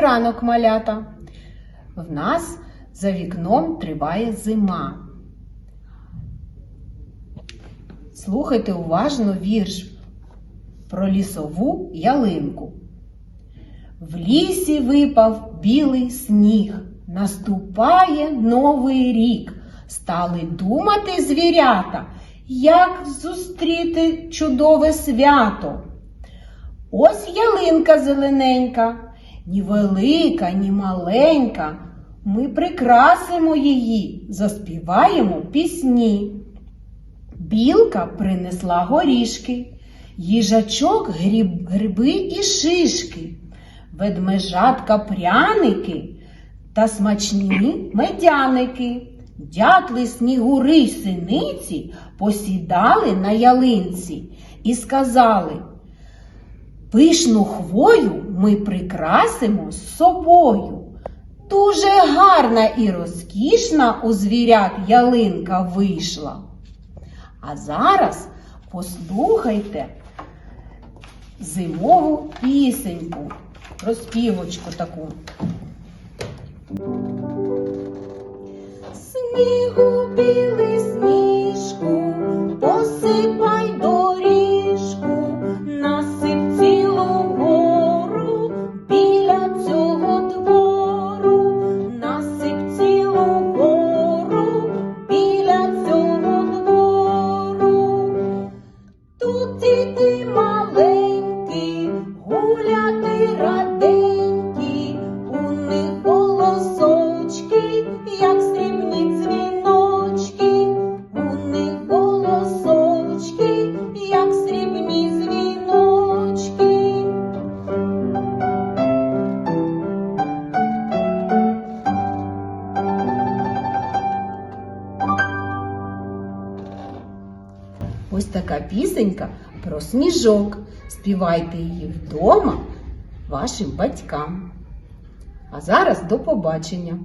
ранок, малята. В нас за вікном триває зима. Слухайте уважно вірш про лісову ялинку. В лісі випав білий сніг, наступає новий рік. Стали думати звірята, як зустріти чудове свято. Ось ялинка зелененька, ні велика, ні маленька. Ми прикрасимо її, заспіваємо пісні. Білка принесла горішки, їжачок гріб, гриби і шишки, ведмежатка пряники та смачні медяники. Дятли, снігури й синиці посідали на ялинці і сказали Пишну хвою ми прикрасимо з собою. Дуже гарна і розкішна у звірят ялинка вийшла. А зараз послухайте зимову пісеньку, розпівочку таку. Снігу білий сніжку, посипай Ось така пісенька про сніжок. Співайте її вдома вашим батькам. А зараз до побачення!